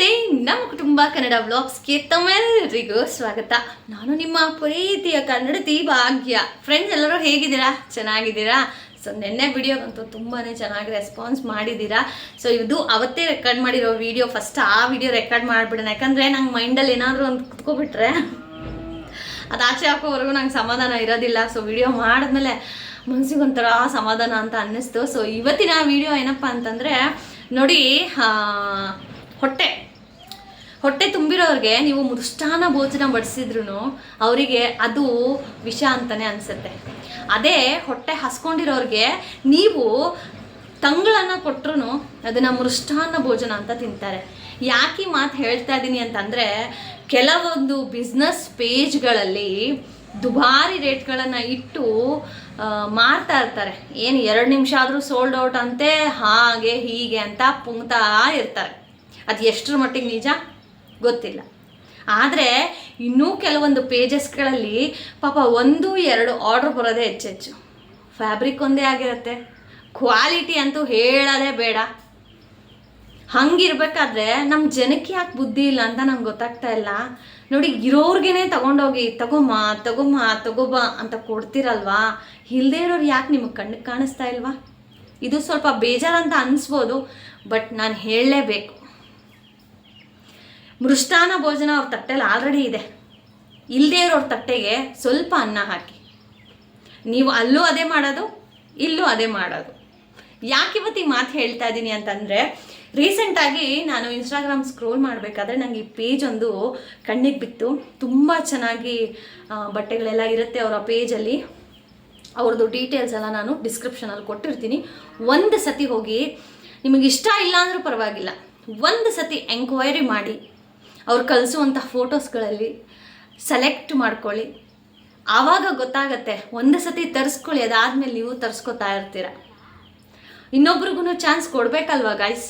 ನಮಸ್ತೆ ನಮ್ಮ ಕುಟುಂಬ ಕನ್ನಡ ವ್ಲಾಗ್ಸ್ಗೆ ತಮ್ಮೆಲ್ಲರಿಗೂ ಸ್ವಾಗತ. ನಾನು ನಿಮ್ಮ ಪ್ರೀತಿಯ ಕನ್ನಡತಿ ಭಾಗ್ಯ. ಫ್ರೆಂಡ್ಸ್ ಎಲ್ಲರೂ ಹೇಗಿದ್ದೀರಾ? ಚೆನ್ನಾಗಿದ್ದೀರಾ? ಸೊ ನಿನ್ನೆ ವಿಡಿಯೋಗಂತೂ ತುಂಬಾ ಚೆನ್ನಾಗಿ ರೆಸ್ಪಾನ್ಸ್ ಮಾಡಿದ್ದೀರಾ? ಸೊ ಇದು ಅವತ್ತೇ ರೆಕಾರ್ಡ್ ಮಾಡಿರೋ ವಿಡಿಯೋ ಫಸ್ಟ್ ಆ ವಿಡಿಯೋ ರೆಕಾರ್ಡ್ ಮಾಡಿಬಿಡೋಣ. ಯಾಕಂದರೆ ನಂಗೆ ಮೈಂಡಲ್ಲಿ ಏನಾದರೂ ಒಂದು ಕುತ್ಕೊಬಿಟ್ರೆ ಅದು ಆಚೆ ಹಾಕೋವರೆಗೂ ನಂಗೆ ಸಮಾಧಾನ ಇರೋದಿಲ್ಲ. ಸೊ ವಿಡಿಯೋ ಮಾಡಿದ್ಮೇಲೆ ಮನ್ಸಿಗೆ ಒಂಥರ ಸಮಾಧಾನ ಅಂತ ಅನ್ನಿಸ್ತು. ಸೊ ಇವತ್ತಿನ ವಿಡಿಯೋ ಏನಪ್ಪ ಅಂತಂದರೆ ನೋಡಿ ಹೊಟ್ಟೆ. ಹೊಟ್ಟೆ ತುಂಬಿರೋರಿಗೆ ನೀವು ಮೃಷ್ಟಾನ ಭೋಜನ ಬಡಿಸಿದ್ರು ಅವರಿಗೆ ಅದು ವಿಷ ಅಂತಲೇ ಅನಿಸುತ್ತೆ. ಅದೇ ಹೊಟ್ಟೆ ಹಸ್ಕೊಂಡಿರೋರಿಗೆ ನೀವು ತಂಗಳನ್ನು ಕೊಟ್ಟರು ಅದನ್ನು ಮೃಷ್ಟಾನ್ನ ಭೋಜನ ಅಂತ ತಿಂತಾರೆ. ಯಾಕೆ ಮಾತು ಹೇಳ್ತಾ ಇದ್ದೀನಿ ಅಂತಂದರೆ ಕೆಲವೊಂದು ಬಿಸ್ನೆಸ್ ಪೇಜ್ಗಳಲ್ಲಿ ದುಬಾರಿ ರೇಟ್ಗಳನ್ನು ಇಟ್ಟು ಮಾರ್ತಾ ಇರ್ತಾರೆ. ಏನು ಎರಡು ನಿಮಿಷ ಆದರೂ ಸೋಲ್ಡ್ ಔಟ್ ಅಂತೆ, ಹಾಗೆ ಹೀಗೆ ಅಂತ ಪುಂಗ್ತಾ ಇರ್ತಾರೆ. ಅದು ಎಷ್ಟರ ಮಟ್ಟಿಗೆ ನಿಜ? ಗೊತ್ತಿಲ್ಲ. ಆದರೆ ಇನ್ನೂ ಕೆಲವೊಂದು ಪೇಜಸ್ಗಳಲ್ಲಿ ಪಾಪ ಒಂದು, ಎರಡು ಆರ್ಡ್ರ್ ಬರೋದೇ ಹೆಚ್ಚೆಚ್ಚು. ಫ್ಯಾಬ್ರಿಕ್ ಒಂದೇ ಆಗಿರುತ್ತೆ. ಕ್ವಾಲಿಟಿ ಅಂತೂ ಹೇಳೋದೇ ಬೇಡ. ಹಂಗಿರ್ಬೇಕಾದ್ರೆ ನಮ್ಮ ಜನಕ್ಕೆ ಯಾಕೆ ಬುದ್ಧಿ ಇಲ್ಲ ಅಂತ ನಂಗೆ ಗೊತ್ತಾಗ್ತಾ ಇಲ್ಲ. ನೋಡಿ, ಇರೋರ್ಗೇನೆ ತಗೊಂಡೋಗಿ, ತಗೊಮ್ಮ ತಗೊಮ್ಮ, ತಗೋಬಾ ಅಂತ ಕೊಡ್ತಿರಲ್ವಾ? ಇಲ್ಲದೇ ಇರೋರು ಯಾಕೆ ನಿಮಗೆ ಕಣ್ಣಿಗೆ ಕಾಣಿಸ್ತಾ ಇಲ್ವಾ? ಇದು ಸ್ವಲ್ಪ ಬೇಜಾರಂತ ಅನಿಸ್ಬೋದು, ಬಟ್ ನಾನು ಹೇಳಲೇಬೇಕು. ಮೃಷ್ಟಾನ ಭೋಜನ ಅವ್ರ ತಟ್ಟೆಲಿ ಆಲ್ರೆಡಿ ಇದೆ. ಇಲ್ಲದೇ ಇರೋರ ತಟ್ಟೆಗೆ ಸ್ವಲ್ಪ ಅನ್ನ ಹಾಕಿ. ನೀವು ಅಲ್ಲೂ ಅದೇ ಮಾಡೋದು, ಇಲ್ಲೂ ಅದೇ ಮಾಡೋದು. ಯಾಕೆ ಇವತ್ತು ಈ ಮಾತು ಹೇಳ್ತಾ ಇದ್ದೀನಿ ಅಂತಂದರೆ ರೀಸೆಂಟಾಗಿ ನಾನು ಇನ್ಸ್ಟಾಗ್ರಾಮ್ ಸ್ಕ್ರೋಲ್ ಮಾಡಬೇಕಾದ್ರೆ ನನಗೆ ಈ ಪೇಜ್ ಒಂದು ಕಣ್ಣಿಗೆ ಬಿತ್ತು. ತುಂಬ ಚೆನ್ನಾಗಿ ಬಟ್ಟೆಗಳೆಲ್ಲ ಇರುತ್ತೆ ಅವರ ಪೇಜಲ್ಲಿ ಅವ್ರದ್ದು ಡೀಟೇಲ್ಸ್ ಎಲ್ಲ ನಾನು ಡಿಸ್ಕ್ರಿಪ್ಷನಲ್ಲಿ ಕೊಟ್ಟಿರ್ತೀನಿ. ಒಂದು ಸತಿ ಹೋಗಿ ನಿಮಗೆ ಇಷ್ಟ ಇಲ್ಲ ಅಂದರೂ ಪರವಾಗಿಲ್ಲ. ಒಂದು ಸತಿ ಎಂಕ್ವೈರಿ ಮಾಡಿ. ಅವ್ರು ಕಲಿಸುವಂಥ ಫೋಟೋಸ್ಗಳಲ್ಲಿ ಸೆಲೆಕ್ಟ್ ಮಾಡ್ಕೊಳ್ಳಿ. ಆವಾಗ ಗೊತ್ತಾಗತ್ತೆ, ಒಂದು ಸತಿ ತರಿಸ್ಕೊಳ್ಳಿ, ಅದಾದಮೇಲೆ ನೀವು ತರಿಸ್ಕೊತಾ ಇರ್ತೀರ. ಇನ್ನೊಬ್ರಿಗೂ ಚಾನ್ಸ್ ಕೊಡಬೇಕಲ್ವ ಗೈಸ್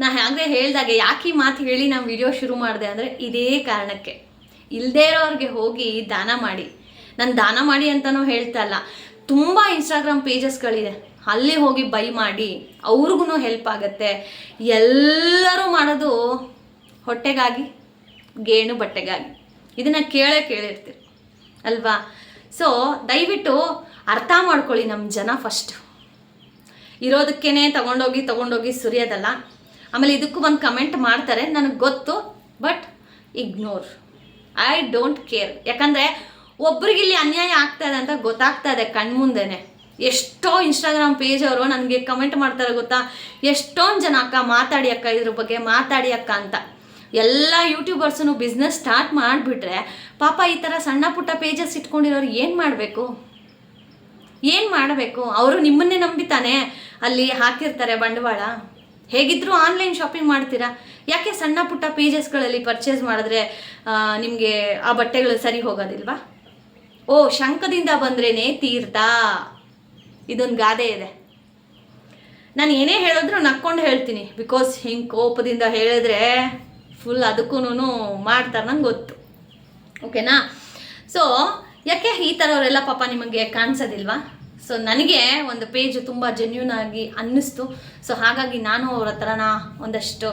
ನಾ ಹಾಗೆ ಹೇಳಿದಾಗೆ ಯಾಕೆ ಈ ಮಾತು ಹೇಳಿ ನಾನು ವಿಡಿಯೋ ಶುರು ಮಾಡಿದೆ ಅಂದರೆ ಇದೇ ಕಾರಣಕ್ಕೆ. ಇಲ್ಲದೇ ಇರೋರಿಗೆ ಹೋಗಿ ದಾನ ಮಾಡಿ. ನಾನು ದಾನ ಮಾಡಿ ಅಂತಲೂ ಹೇಳ್ತಾ ಇಲ್ಲ. ತುಂಬ ಇನ್ಸ್ಟಾಗ್ರಾಮ್ ಪೇಜಸ್ಗಳಿದೆ ಅಲ್ಲಿ ಹೋಗಿ ಬೈ ಮಾಡಿ ಅವ್ರಿಗೂ ಹೆಲ್ಪ್ ಆಗುತ್ತೆ. ಎಲ್ಲರೂ ಮಾಡೋದು ಹೊಟ್ಟೆಗಾಗಿ. ಗೇಣು ಬಟ್ಟೆಗಾಗಿ. ಇದನ್ನು ಕೇಳೇ ಕೇಳಿರ್ತೀರಿ. ಅಲ್ವಾ? ಸೊ ದಯವಿಟ್ಟು ಅರ್ಥ ಮಾಡ್ಕೊಳ್ಳಿ ನಮ್ಮ ಜನ ಫಸ್ಟ್ ಇರೋದಕ್ಕೇ ತಗೊಂಡೋಗಿ ತಗೊಂಡೋಗಿ ಸುರಿಯೋದಲ್ಲ. ಆಮೇಲೆ ಇದಕ್ಕೂ ಒಂದು ಕಮೆಂಟ್ ಮಾಡ್ತಾರೆ, ನನಗೆ ಗೊತ್ತು but ignore I don't care ಯಾಕಂದರೆ ಒಬ್ರಿಗೆ ಇಲ್ಲಿ ಅನ್ಯಾಯ ಆಗ್ತಾ ಇದೆ ಅಂತ ಗೊತ್ತಾಗ್ತಾ ಇದೆ ಕಣ್ಮುಂದೆನೆ. ಎಷ್ಟೋ ಇನ್ಸ್ಟಾಗ್ರಾಮ್ ಪೇಜ್ ಅವರು ನನಗೆ ಕಮೆಂಟ್ ಮಾಡ್ತಾರೆ ಗೊತ್ತಾ? ಎಷ್ಟೊಂದು ಜನ ಅಕ್ಕ ಮಾತಾಡಿ ಅಕ್ಕ ಇದ್ರ ಬಗ್ಗೆ ಮಾತಾಡಿ ಅಕ್ಕ ಅಂತ. ಎಲ್ಲ ಯೂಟ್ಯೂಬರ್ಸನ್ನು ಬಿಸ್ನೆಸ್ ಸ್ಟಾರ್ಟ್ ಮಾಡಿಬಿಟ್ರೆ, ಪಾಪ ಈ ಥರ ಸಣ್ಣ ಪುಟ್ಟ ಪೇಜಸ್ ಇಟ್ಕೊಂಡಿರೋರು ಏನು ಮಾಡಬೇಕು? ಏನು ಮಾಡಬೇಕು? ಅವರು ನಿಮ್ಮನ್ನೇ ನಂಬಿತಾನೆ ಅಲ್ಲಿ ಹಾಕಿರ್ತಾರೆ ಬಂಡವಾಳ. ಹೇಗಿದ್ದರೂ ಆನ್ಲೈನ್ ಶಾಪಿಂಗ್ ಮಾಡ್ತೀರಾ? ಯಾಕೆ ಸಣ್ಣ ಪುಟ್ಟ ಪೇಜಸ್ಗಳಲ್ಲಿ ಪರ್ಚೇಸ್ ಮಾಡಿದ್ರೆ ನಿಮಗೆ ಆ ಬಟ್ಟೆಗಳು ಸರಿ ಹೋಗೋದಿಲ್ವಾ? ಓ ಶಂಕದಿಂದ ಬಂದ್ರೇನೆ ತೀರ್ಥ. ಇದೊಂದು ಗಾದೆ ಇದೆ. ನಾನು ಏನೇ ಹೇಳಿದ್ರು ನಕ್ಕೊಂಡು ಹೇಳ್ತೀನಿ. ಬಿಕಾಸ್ ಹಿಂಗೆ ಕೋಪದಿಂದ ಹೇಳಿದ್ರೆ ಫುಲ್ ಅದಕ್ಕೂ ಮಾಡ್ತಾರೆ ನಂಗೆ ಗೊತ್ತು. ಓಕೆನಾ ಸೊ ಯಾಕೆ ಈ ಥರವರೆಲ್ಲ ಪಾಪ ನಿಮಗೆ ಕಾಣಿಸೋದಿಲ್ವಾ? ಸೊ ನನಗೆ ಒಂದು ಪೇಜ್ ತುಂಬ ಜೆನ್ಯೂನ್ ಆಗಿ ಅನ್ನಿಸ್ತು. ಸೊ ಹಾಗಾಗಿ ನಾನು ಅವ್ರ ಹತ್ರನ ಒಂದಷ್ಟು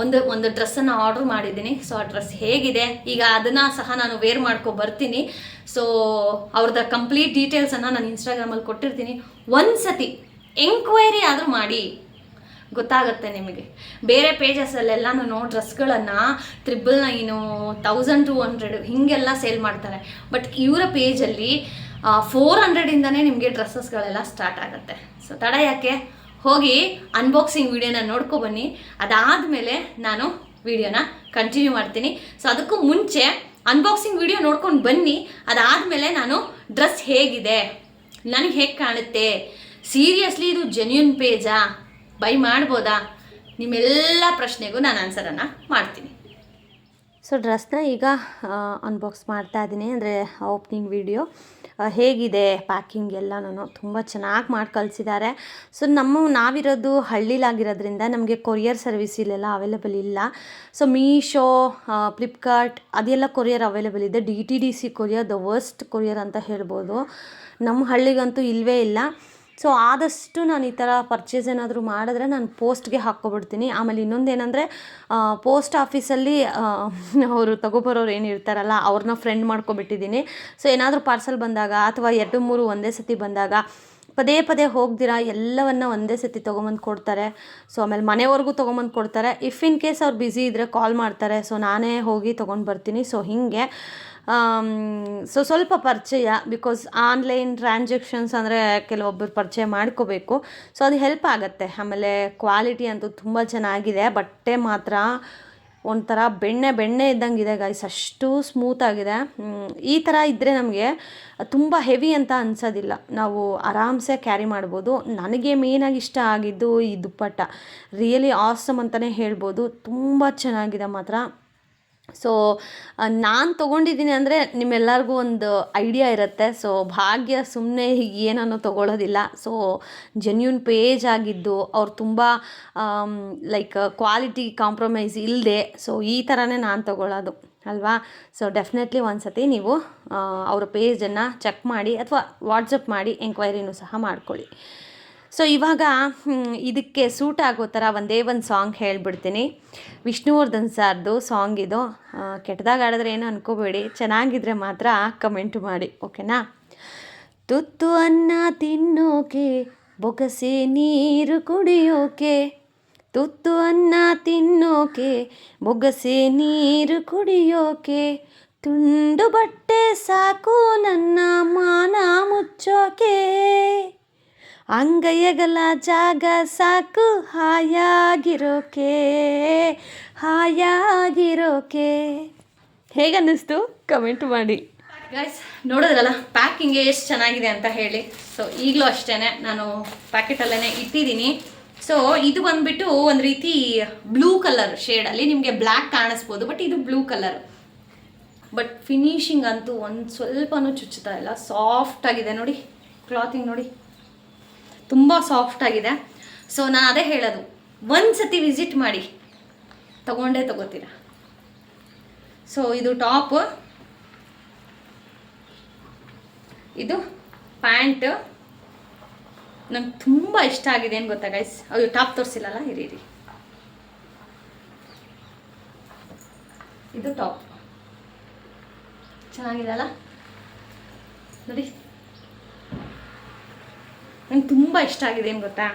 ಒಂದು ಒಂದು ಡ್ರೆಸ್ಸನ್ನು ಆರ್ಡ್ರ್ ಮಾಡಿದ್ದೀನಿ. ಸೊ ಆ ಡ್ರೆಸ್ ಹೇಗಿದೆ? ಈಗ ಅದನ್ನು ಸಹ ನಾನು ವೇರ್ ಮಾಡ್ಕೊ ಬರ್ತೀನಿ. ಸೊ ಅವ್ರದ್ದು ಕಂಪ್ಲೀಟ್ ಡೀಟೇಲ್ಸನ್ನು ನಾನು ಇನ್ಸ್ಟಾಗ್ರಾಮಲ್ಲಿ ಕೊಟ್ಟಿರ್ತೀನಿ. ಒಂದು ಸತಿ ಎಂಕ್ವೈರಿ ಆದರೂ ಮಾಡಿ. ಗೊತ್ತಾಗುತ್ತೆ ನಿಮಗೆ. ಬೇರೆ ಪೇಜಸಲ್ಲೆಲ್ಲನೂ ಡ್ರೆಸ್ಗಳನ್ನು triple nine thousand two hundred ಹೀಗೆಲ್ಲ ಸೇಲ್ ಮಾಡ್ತಾರೆ. ಬಟ್ ಇವರ ಪೇಜಲ್ಲಿ ಫೋರ್ ಹಂಡ್ರೆಡಿಂದನೇ ನಿಮಗೆ ಡ್ರೆಸ್ಸಸ್ಗಳೆಲ್ಲ ಸ್ಟಾರ್ಟ್ ಆಗುತ್ತೆ. ಸೊ ತಡ ಯಾಕೆ? ಹೋಗಿ ಅನ್ಬಾಕ್ಸಿಂಗ್ ವಿಡಿಯೋನ ನೋಡ್ಕೊ ಬನ್ನಿ. ಅದಾದಮೇಲೆ ನಾನು ವಿಡಿಯೋನ ಕಂಟಿನ್ಯೂ ಮಾಡ್ತೀನಿ. ಸೊ ಅದಕ್ಕೂ ಮುಂಚೆ ಅನ್ಬಾಕ್ಸಿಂಗ್ ವಿಡಿಯೋ ನೋಡ್ಕೊಂಡು ಬನ್ನಿ. ಅದಾದಮೇಲೆ ನಾನು ಡ್ರೆಸ್ ಹೇಗಿದೆ? ನನಗೆ ಹೇಗೆ ಕಾಣುತ್ತೆ? ಸೀರಿಯಸ್ಲಿ ಇದು ಜೆನ್ಯೂನ್ ಪೇಜಾ ಬೈ ಮಾಡ್ಬೋದಾ? ನಿಮ್ಮೆಲ್ಲ ಪ್ರಶ್ನೆಗೂ ನಾನು ಆನ್ಸರನ್ನು ಮಾಡ್ತೀನಿ. ಸೊ ಡ್ರೆಸ್ನ ಈಗ ಅನ್ಬಾಕ್ಸ್ ಮಾಡ್ತಾ ಇದ್ದೀನಿ ಅಂದರೆ ಓಪ್ನಿಂಗ್ ವಿಡಿಯೋ ಹೇಗಿದೆ? ಪ್ಯಾಕಿಂಗ್ ಎಲ್ಲ ನಾನು ತುಂಬ ಚೆನ್ನಾಗಿ ಮಾಡಿ ಕಳಿಸಿದ್ದಾರೆ ಸೊ ನಮ್ಮ, ನಾವಿರೋದು ಹಳ್ಳಿಲಾಗಿರೋದ್ರಿಂದ ನಮಗೆ ಕೊರಿಯರ್ ಸರ್ವಿಸ್ ಇಲ್ಲೆಲ್ಲ ಅವೈಲೇಬಲ್ ಇಲ್ಲ. ಸೊ ಮೀಶೋ ಫ್ಲಿಪ್ಕಾರ್ಟ್ ಅದೆಲ್ಲ ಕೊರಿಯರ್ ಅವೈಲೇಬಲ್ ಇದೆ. D T D C courier the worst courier ಅಂತ ಹೇಳ್ಬೋದು. ನಮ್ಮ ಹಳ್ಳಿಗಂತೂ ಇಲ್ಲವೇ ಇಲ್ಲ. ಸೊ ಆದಷ್ಟು ನಾನು ಈ ಥರ ಪರ್ಚೇಸ್ ಏನಾದರೂ ಮಾಡಿದ್ರೆ ನಾನು ಪೋಸ್ಟ್ಗೆ ಹಾಕ್ಕೊಬಿಡ್ತೀನಿ. ಆಮೇಲೆ ಇನ್ನೊಂದು ಏನಂದರೆ ಪೋಸ್ಟ್ ಆಫೀಸಲ್ಲಿ ಅವರು ತಗೊಬರೋರು ಏನು ಇರ್ತಾರಲ್ಲ ಅವ್ರನ್ನ ಫ್ರೆಂಡ್ ಮಾಡ್ಕೊಬಿಟ್ಟಿದ್ದೀನಿ. ಸೊ ಏನಾದರೂ ಪಾರ್ಸಲ್ ಬಂದಾಗ ಅಥವಾ ಎರಡು, ಮೂರು ಒಂದೇ ಸತಿ ಬಂದಾಗ ಪದೇ ಪದೇ ಹೋಗ್ದಿರಾ, ಎಲ್ಲವನ್ನ ಒಂದೇ ಸತಿ ತೊಗೊಂಬಂದು ಕೊಡ್ತಾರೆ. ಸೊ ಆಮೇಲೆ ಮನೆವರೆಗೂ ತೊಗೊಂಬಂದು ಕೊಡ್ತಾರೆ. ಇಫ್ ಇನ್ ಕೇಸ್ ಅವ್ರು ಬ್ಯುಸಿ ಇದ್ದರೆ ಕಾಲ್ ಮಾಡ್ತಾರೆ. ಸೊ ನಾನೇ ಹೋಗಿ ತೊಗೊಂಡು ಬರ್ತೀನಿ. ಸೊ ಹೀಗೆ. ಸೊ ಸ್ವಲ್ಪ ಪರಿಚಯ ಬಿಕಾಸ್ ಆನ್ಲೈನ್ ಟ್ರಾನ್ಸಾಕ್ಷನ್ಸ್ ಅಂದರೆ ಕೆಲವೊಬ್ಬರು ಪರಿಚಯ ಮಾಡ್ಕೋಬೇಕು. ಸೊ ಅದು ಹೆಲ್ಪ್ ಆಗುತ್ತೆ. ಆಮೇಲೆ ಕ್ವಾಲಿಟಿ ಅಂತೂ ತುಂಬ ಚೆನ್ನಾಗಿದೆ, ಬಟ್ಟೆ ಮಾತ್ರ ಒಂಥರ ಬೆಣ್ಣೆ ಬೆಣ್ಣೆ ಇದ್ದಂಗೆ ಇದೆ ಗೈಸ್ ಅಷ್ಟು ಸ್ಮೂತಾಗಿದೆ ಈ ಥರ ಇದ್ದರೆ ನಮಗೆ ತುಂಬ ಹೆವಿ ಅಂತ ಅನ್ಸೋದಿಲ್ಲ. ನಾವು ಆರಾಮ್ಸೆ ಕ್ಯಾರಿ ಮಾಡ್ಬೋದು. ನನಗೆ ಮೇನಾಗಿ ಇಷ್ಟ ಆಗಿದ್ದು ಈ ದುಪ್ಪಟ್ಟ. ರಿಯಲಿ ಆಸಮ್ ಅಂತಲೇ ಹೇಳ್ಬೋದು. ತುಂಬ ಚೆನ್ನಾಗಿದೆ ಮಾತ್ರ. ಸೊ ನಾನು ತೊಗೊಂಡಿದ್ದೀನಿ ಅಂದರೆ ನಿಮ್ಮೆಲ್ಲರಿಗೂ ಒಂದು ಐಡಿಯಾ ಇರುತ್ತೆ. ಸೊ ಭಾಗ್ಯ ಸುಮ್ಮನೆ ಹೀಗೆ ಏನನ್ನು ತೊಗೊಳೋದಿಲ್ಲ. ಸೊ ಜೆನ್ಯೂನ್ ಪೇಜ್ ಆಗಿದ್ದು ಅವ್ರು ತುಂಬ ಲೈಕ್ ಕ್ವಾಲಿಟಿ ಕಾಂಪ್ರಮೈಸ್ ಇಲ್ಲದೆ ಸೊ ಈ ಥರನೇ ನಾನು ತೊಗೊಳ್ಳೋದು ಅಲ್ವಾ? ಸೊ ಡೆಫಿನೆಟ್ಲಿ ಒಂದು ಸತಿ ನೀವು ಅವರ ಪೇಜನ್ನು ಚೆಕ್ ಮಾಡಿ ಅಥವಾ ವಾಟ್ಸಪ್ ಮಾಡಿ ಎಂಕ್ವೈರಿನೂ ಸಹ ಮಾಡ್ಕೊಳ್ಳಿ. ಸೊ ಇವಾಗ ಇದಕ್ಕೆ ಸೂಟ್ ಆಗೋ ಥರ ಒಂದೇ ಒಂದು ಸಾಂಗ್ ಹೇಳ್ಬಿಡ್ತೀನಿ. ವಿಷ್ಣುವರ್ಧನ್ ಸಾರ್ದು ಸಾಂಗ್ ಇದು. ಕೆಟ್ಟದಾಗ ಆಡಿದ್ರೆ ಏನು ಅನ್ಕೋಬೇಡಿ. ಚೆನ್ನಾಗಿದ್ರೆ ಮಾತ್ರ ಕಮೆಂಟ್ ಮಾಡಿ, ಓಕೆನಾ? ತುತ್ತು ಅನ್ನ ತಿನ್ನೋಕೆ, ಬೊಗಸೆ ನೀರು ಕುಡಿಯೋಕೆ, ತುತ್ತು ಅನ್ನ ತಿನ್ನೋಕೆ, ಬೊಗಸೆ ನೀರು ಕುಡಿಯೋಕೆ, ತುಂಡು ಬಟ್ಟೆ ಸಾಕು ನನ್ನ ಮಾನ ಮುಚ್ಚೋಕೆ. ಅಂಗೈಯಗಲ ಜಾಗ ಸಾಕು, ಹಾಯಾಗಿರೋಕೆ ಹಾಯಾಗಿರೋಕೆ. ಹೇಗನ್ನಿಸ್ತು? ಕಮೆಂಟ್ ಮಾಡಿ. ಗೈಸ್ ನೋಡಿದ್ರಲ್ಲ ಪ್ಯಾಕಿಂಗ್ ಎಷ್ಟು ಚೆನ್ನಾಗಿದೆ ಅಂತ ಹೇಳಿ. ಸೊ ಈಗಲೂ ಅಷ್ಟೇ ನಾನು ಪ್ಯಾಕೆಟಲ್ಲೇ ಇಟ್ಟಿದ್ದೀನಿ. ಸೊ ಇದು ಬಂದ್ಬಿಟ್ಟು ಒಂದು ರೀತಿ ಬ್ಲೂ ಕಲರ್ ಶೇಡಲ್ಲಿ ನಿಮಗೆ ಬ್ಲ್ಯಾಕ್ ಕಾಣಿಸ್ಬೋದು ಬಟ್ ಇದು ಬ್ಲೂ ಕಲರ್ ಬಟ್ ಫಿನಿಶಿಂಗ್ ಅಂತೂ ಒಂದು ಸ್ವಲ್ಪನೂ ಚುಚ್ಚುತ್ತಾ ಇಲ್ಲ. ಸಾಫ್ಟ್ ಆಗಿದೆ ನೋಡಿ ಕ್ಲಾತಿಂಗ್ ನೋಡಿ. ತುಂಬ ಸಾಫ್ಟ್ ಆಗಿದೆ. ಸೊ ನಾನು ಅದೇ ಹೇಳೋದು. ಒಂದು ಸತಿ ವಿಸಿಟ್ ಮಾಡಿ. ತಗೊಂಡೇ ತಗೋತೀರ. ಸೊ ಇದು ಟಾಪ್ ಇದು ಪ್ಯಾಂಟ್ ನಂಗೆ ತುಂಬ ಇಷ್ಟ ಆಗಿದೆ. ಏನು ಗೊತ್ತಾ ಗೈಸ್ ಅದು ಟಾಪ್ ತೋರಿಸಿಲ್ಲಲ್ಲ? ಇರಿ ಇರಿ. ಇದು ಟಾಪ್ ಚೆನ್ನಾಗಿದೆ ಅಲ್ಲ ನೋಡಿ. ನಂಗೆ ತುಂಬ ಇಷ್ಟ ಆಗಿದೆ, ಏನು ಗೊತ್ತಾ?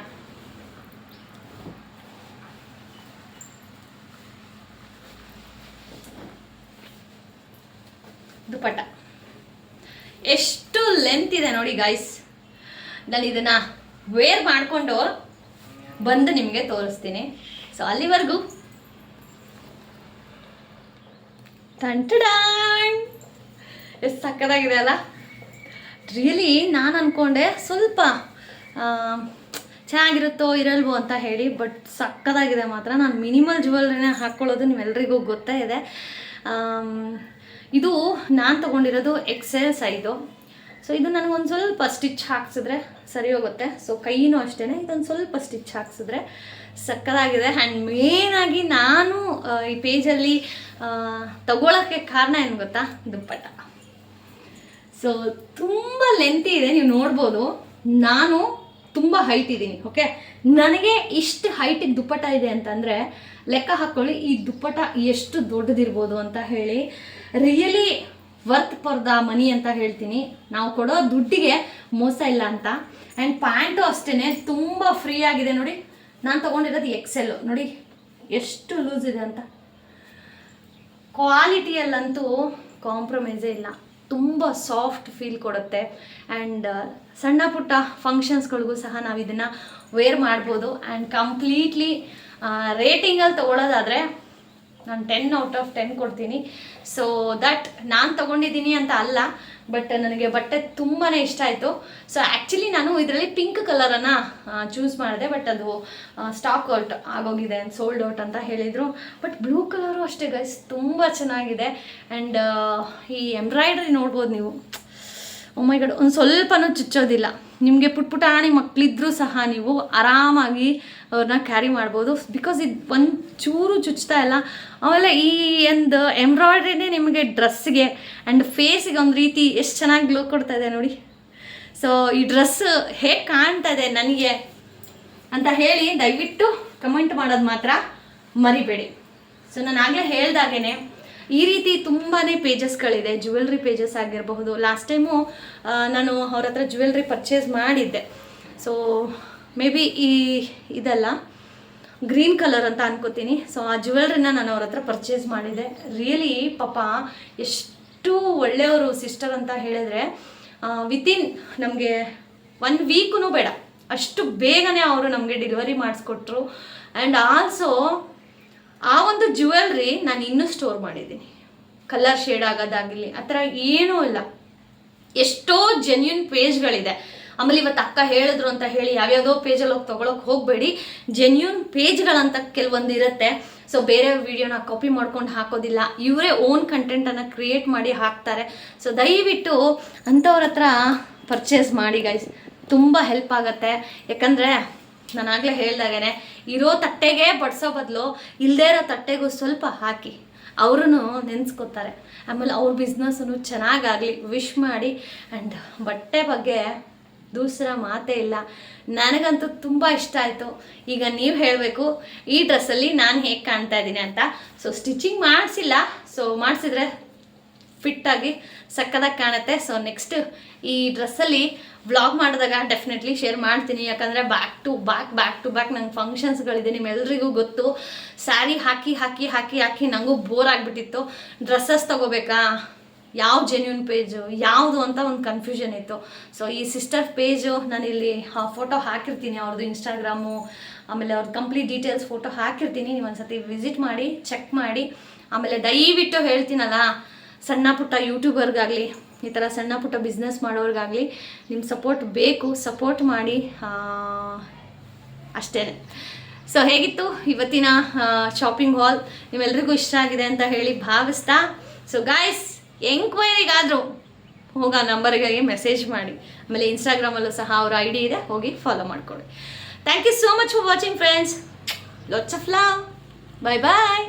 ದುಪಟ್ಟ. ಎಷ್ಟು ಲೆಂತ್ ಇದೆ ನೋಡಿ ಗೈಸ್ ನಾನು ಇದನ್ನ ವೇರ್ ಮಾಡಿಕೊಂಡು ಬಂದು ನಿಮಗೆ ತೋರಿಸ್ತೀನಿ. ಸೊ ಅಲ್ಲಿವರೆಗೂ ಟಂಟಡಾಣ್ ಎಷ್ಟು ಸಕ್ಕದಾಗಿದೆ ಅಲ್ಲ? ರಿಯಲಿ ನಾನು ಅಂದ್ಕೊಂಡೆ ಸ್ವಲ್ಪ ಚೆನ್ನಾಗಿರುತ್ತೋ ಇರಲ್ವೋ ಅಂತ ಹೇಳಿ ಬಟ್ ಸಕ್ಕದಾಗಿದೆ ಮಾತ್ರ. ನಾನು ಮಿನಿಮಲ್ ಜ್ಯುವೆಲ್ರಿನ ಹಾಕ್ಕೊಳ್ಳೋದು ನಿಮ್ಮೆಲ್ರಿಗೂ ಗೊತ್ತೇ ಇದೆ. ಇದು ನಾನು ತೊಗೊಂಡಿರೋದು ಎಕ್ಸೆಲ್ ಸೈಜು ಸೊ ಇದು ನನಗೊಂದು ಸ್ವಲ್ಪ ಸ್ಟಿಚ್ ಹಾಕ್ಸಿದ್ರೆ ಸರಿ ಹೋಗುತ್ತೆ. ಸೊ ಕೈನೂ ಅಷ್ಟೇ ಇದೊಂದು ಸ್ವಲ್ಪ ಸ್ಟಿಚ್ ಹಾಕ್ಸಿದ್ರೆ ಸಕ್ಕದಾಗಿದೆ. ಆ್ಯಂಡ್ ಮೇನಾಗಿ ನಾನು ಈ ಪೇಜಲ್ಲಿ ತಗೊಳ್ಳೋಕ್ಕೆ ಕಾರಣ ಏನು ಗೊತ್ತಾ? ದುಪ್ಪಟ್ಟ. ಸೊ ತುಂಬ ಲೆಂತಿ ಇದೆ, ನೀವು ನೋಡ್ಬೋದು. ನಾನು ತುಂಬ ಹೈಟ್ ಇದ್ದೀನಿ ಓಕೆ ನನಗೆ ಇಷ್ಟು ಹೈಟಿಗೆ ದುಪ್ಪಟ ಇದೆ ಅಂತಂದರೆ ಲೆಕ್ಕ ಹಾಕ್ಕೊಳ್ಳಿ ಈ ದುಪ್ಪಟ ಎಷ್ಟು ದೊಡ್ಡದಿರ್ಬೋದು ಅಂತ ಹೇಳಿ. Really worth for the money ಅಂತ ಹೇಳ್ತೀನಿ. ನಾವು ಕೊಡೋ ದುಡ್ಡಿಗೆ ಮೋಸ ಇಲ್ಲ ಅಂತ. ಆ್ಯಂಡ್ ಪ್ಯಾಂಟು ಅಷ್ಟೇ ತುಂಬ ಫ್ರೀ ಆಗಿದೆ ನೋಡಿ. ನಾನು ತೊಗೊಂಡಿರೋದು ಎಕ್ಸೆಲ್ಲು ನೋಡಿ, ಎಷ್ಟು ಲೂಸ್ ಇದೆ ಅಂತ. ಕ್ವಾಲಿಟಿಯಲ್ಲಂತೂ ಕಾಂಪ್ರಮೈಸೇ ಇಲ್ಲ. ತುಂಬ ಸಾಫ್ಟ್ ಫೀಲ್ ಕೊಡುತ್ತೆ. ಆ್ಯಂಡ್ ಸಣ್ಣ ಪುಟ್ಟ ಫಂಕ್ಷನ್ಸ್ಗಳಿಗೂ ಸಹ ನಾವು ಇದನ್ನು ವೇರ್ ಮಾಡ್ಬೋದು ಆ್ಯಂಡ್ ಕಂಪ್ಲೀಟ್ಲಿ ರೇಟಿಂಗಲ್ಲಿ ತೊಗೊಳೋದಾದರೆ ನಾನು ಟೆನ್ ಔಟ್ ಆಫ್ ಟೆನ್ ಕೊಡ್ತೀನಿ. ಸೊ ದಟ್ ನಾನು ತೊಗೊಂಡಿದ್ದೀನಿ ಅಂತ ಅಲ್ಲ ಬಟ್ ನನಗೆ ಬಟ್ಟೆ ತುಂಬಾ ಇಷ್ಟ ಆಯಿತು. ಸೊ ಆ್ಯಕ್ಚುಲಿ ನಾನು ಇದರಲ್ಲಿ ಪಿಂಕ್ ಕಲರನ್ನು ಚೂಸ್ ಮಾಡಿದೆ ಬಟ್ ಅದು ಸ್ಟಾಕ್ ಔಟ್ ಆಗೋಗಿದೆ ಸೋಲ್ಡ್ ಔಟ್ ಅಂತ ಹೇಳಿದರು. ಬಟ್ ಬ್ಲೂ ಕಲರು ಅಷ್ಟೇ ಗೈಸ್ ತುಂಬ ಚೆನ್ನಾಗಿದೆ. ಆ್ಯಂಡ್ ಈ ಎಂಬ್ರಾಯ್ಡ್ರಿ ನೋಡ್ಬೋದು ನೀವು. ಒಮ್ಮೈ ಗಡ್ ಒಂದು ಸ್ವಲ್ಪನೂ ಚುಚ್ಚೋದಿಲ್ಲ. ನಿಮಗೆ ಪುಟ್ ಪುಟಾಣಿ ಮಕ್ಕಳಿದ್ರೂ ಸಹ ನೀವು ಆರಾಮಾಗಿ ಅವ್ರನ್ನ ಕ್ಯಾರಿ ಮಾಡ್ಬೋದು. ಬಿಕಾಸ್ ಇದು ಒಂದು ಚೂರು ಚುಚ್ತಾ ಇಲ್ಲ. ಆಮೇಲೆ ಈ ಒಂದು ಎಂಬ್ರಾಯ್ಡ್ರಿನೇ ನಿಮಗೆ ಡ್ರೆಸ್ಸಿಗೆ ಆ್ಯಂಡ್ ಫೇಸಿಗೆ ಒಂದು ರೀತಿ ಎಷ್ಟು ಚೆನ್ನಾಗಿ ಗ್ಲೋ ಕೊಡ್ತಾ ಇದೆ ನೋಡಿ. ಸೊ ಈ ಡ್ರೆಸ್ ಹೇಗೆ ಕಾಣ್ತಾ ಇದೆ ನನಗೆ ಅಂತ ಹೇಳಿ ದಯವಿಟ್ಟು ಕಮೆಂಟ್ ಮಾಡೋದು ಮಾತ್ರ ಮರಿಬೇಡಿ. ಸೊ ನಾನು ಆಗಲೇ ಹೇಳ್ದಾಗೇ ಈ ರೀತಿ ತುಂಬಾ ಪೇಜಸ್ಗಳಿದೆ ಜ್ಯುವೆಲ್ರಿ ಪೇಜಸ್ ಆಗಿರಬಹುದು. ಲಾಸ್ಟ್ ಟೈಮು ನಾನು ಅವ್ರ ಹತ್ರ ಜ್ಯುವೆಲ್ರಿ ಪರ್ಚೇಸ್ ಮಾಡಿದ್ದೆ. ಸೊ ಮೇ ಬಿ ಈ ಇದಲ್ಲ ಗ್ರೀನ್ ಕಲರ್ ಅಂತ ಅನ್ಕೋತೀನಿ. ಸೊ ಆ ಜ್ಯುವೆಲ್ರಿನ ನಾನು ಅವ್ರ ಹತ್ರ ಪರ್ಚೇಸ್ ಮಾಡಿದ್ದೆ ರಿಯಲಿ ಪಾಪ, ಎಷ್ಟು ಒಳ್ಳೆಯವರು ಸಿಸ್ಟರ್ ಅಂತ ಹೇಳಿದ್ರೆ ವಿತಿನ್ ನಮಗೆ ಒನ್ ವೀಕೂ ಬೇಡ. ಅಷ್ಟು ಬೇಗನೆ ಅವರು ನಮಗೆ ಡೆಲಿವರಿ ಮಾಡಿಸ್ಕೊಟ್ರು. ಆ್ಯಂಡ್ ಆಲ್ಸೋ ಆ ಒಂದು ಜ್ಯುವೆಲ್ರಿ ನಾನು ಇನ್ನೂ ಸ್ಟೋರ್ ಮಾಡಿದ್ದೀನಿ. ಕಲರ್ ಶೇಡ್ ಆಗೋದಾಗಿರಲಿ, ಆ ಥರ ಏನೂ ಇಲ್ಲ. ಎಷ್ಟೋ ಜೆನ್ಯೂನ್ ಪೇಜ್ಗಳಿದೆ ಆಮೇಲೆ ಇವತ್ತು ಅಕ್ಕ ಹೇಳಿದ್ರು ಅಂತ ಹೇಳಿ ಯಾವ್ಯಾವುದೋ ಪೇಜಲ್ಲಿ ಹೋಗಿ ತೊಗೊಳಕ್ಕೆ ಹೋಗಬೇಡಿ. ಜೆನ್ಯೂನ್ ಪೇಜ್ಗಳಂತ ಕೆಲವೊಂದು ಇರುತ್ತೆ. ಸೊ ಬೇರೆ ವಿಡಿಯೋನ ಕಾಪಿ ಮಾಡ್ಕೊಂಡು ಹಾಕೋದಿಲ್ಲ. ಇವರೇ ಓನ್ ಕಂಟೆಂಟನ್ನು ಕ್ರಿಯೇಟ್ ಮಾಡಿ ಹಾಕ್ತಾರೆ. ಸೊ ದಯವಿಟ್ಟು ಅಂಥವ್ರ ಹತ್ರ ಪರ್ಚೇಸ್ ಮಾಡಿ ಗೈಸ್ ತುಂಬ ಹೆಲ್ಪ್ ಆಗುತ್ತೆ. ಯಾಕಂದರೆ ನಾನು ಆಗಲೇ ಹೇಳ್ದಾಗೇ ಇರೋ ತಟ್ಟೆಗೆ ಬಡಿಸೋ ಬದಲು ಇಲ್ಲದೇ ಇರೋ ತಟ್ಟೆಗೂ ಸ್ವಲ್ಪ ಹಾಕಿ ಅವರು ನೆನೆಸ್ಕೋತಾರೆ. ಆಮೇಲೆ ಅವ್ರ ಬಿಸ್ನೆಸ್ಸನ್ನು ಚೆನ್ನಾಗಾಗಲಿ ವಿಶ್ ಮಾಡಿ ಆ್ಯಂಡ್ ಬಟ್ಟೆ ಬಗ್ಗೆ ದೂಸರ ಮಾತೇ ಇಲ್ಲ. ನನಗಂತೂ ತುಂಬ ಇಷ್ಟ ಆಯಿತು. ಈಗ ನೀವು ಹೇಳಬೇಕು, ಈ ಡ್ರೆಸ್ಸಲ್ಲಿ ನಾನು ಹೇಗೆ ಕಾಣ್ತಾ ಇದ್ದೀನಿ ಅಂತ. ಸೊ ಸ್ಟಿಚಿಂಗ್ ಮಾಡಿಸಿಲ್ಲ. ಸೊ ಮಾಡಿಸಿದ್ರೆ ಫಿಟ್ಟಾಗಿ ಸಕ್ಕದಾಗಿ ಕಾಣುತ್ತೆ. ಸೊ ನೆಕ್ಸ್ಟ್ ಈ ಡ್ರೆಸ್ಸಲ್ಲಿ ವ್ಲಾಗ್ ಮಾಡಿದಾಗ ಡೆಫಿನೆಟ್ಲಿ ಶೇರ್ ಮಾಡ್ತೀನಿ. ಯಾಕಂದರೆ back to back back to back ನಂಗೆ ಫಂಕ್ಷನ್ಸ್ಗಳಿದೆ ನಿಮ್ಮೆಲ್ರಿಗೂ ಗೊತ್ತು. ಸ್ಯಾರಿ ಹಾಕಿ ಹಾಕಿ ಹಾಕಿ ಹಾಕಿ ನನಗೂ ಬೋರ್ ಆಗಿಬಿಟ್ಟಿತ್ತು. ಡ್ರೆಸ್ಸಸ್ ತೊಗೋಬೇಕಾ? ಯಾವ ಜೆನ್ಯೂನ್ ಪೇಜು ಯಾವುದು ಅಂತ ಒಂದು ಕನ್ಫ್ಯೂಷನ್ ಇತ್ತು. ಸೊ ಈ ಸಿಸ್ಟರ್ ಪೇಜು ನಾನಿಲ್ಲಿ ಫೋಟೋ ಹಾಕಿರ್ತೀನಿ. ಅವ್ರದ್ದು ಇನ್ಸ್ಟಾಗ್ರಾಮು ಆಮೇಲೆ ಅವ್ರದ್ದು ಕಂಪ್ಲೀಟ್ ಡೀಟೇಲ್ಸ್ ಫೋಟೋ ಹಾಕಿರ್ತೀನಿ. ನೀವು ಒಂದ್ಸತಿ ವಿಸಿಟ್ ಮಾಡಿ ಚೆಕ್ ಮಾಡಿ. ಆಮೇಲೆ ದಯವಿಟ್ಟು ಹೇಳ್ತೀನಲ್ಲ ಸಣ್ಣ ಪುಟ್ಟ ಯೂಟ್ಯೂಬರ್ಗಾಗಲಿ, ಈ ಥರ ಸಣ್ಣ ಪುಟ್ಟ ಬಿಸ್ನೆಸ್ ಮಾಡೋರಿಗಾಗಲಿ ನಿಮ್ಮ ಸಪೋರ್ಟ್ ಬೇಕು ಸಪೋರ್ಟ್ ಮಾಡಿ ಅಷ್ಟೇ ಸೊ ಹೇಗಿತ್ತು ಇವತ್ತಿನ ಶಾಪಿಂಗ್ ಹಾಲ್ ನಿಮ್ಮೆಲ್ರಿಗೂ ಇಷ್ಟ ಆಗಿದೆ ಅಂತ ಹೇಳಿ ಭಾವಿಸ್ತಾ. ಸೊ ಗಾಯ್ಸ್ ಎಂಕ್ವೈರಿಗಾದರೂ ಹೋಗ ನಂಬರ್ಗಾಗಿ ಮೆಸೇಜ್ ಮಾಡಿ. ಆಮೇಲೆ ಇನ್ಸ್ಟಾಗ್ರಾಮಲ್ಲೂ ಸಹ ಅವ್ರ ಐ ಡಿ ಇದೆ, ಹೋಗಿ ಫಾಲೋ ಮಾಡ್ಕೊಳ್ಳಿ. Thank you so much for watching friends lots of love bye bye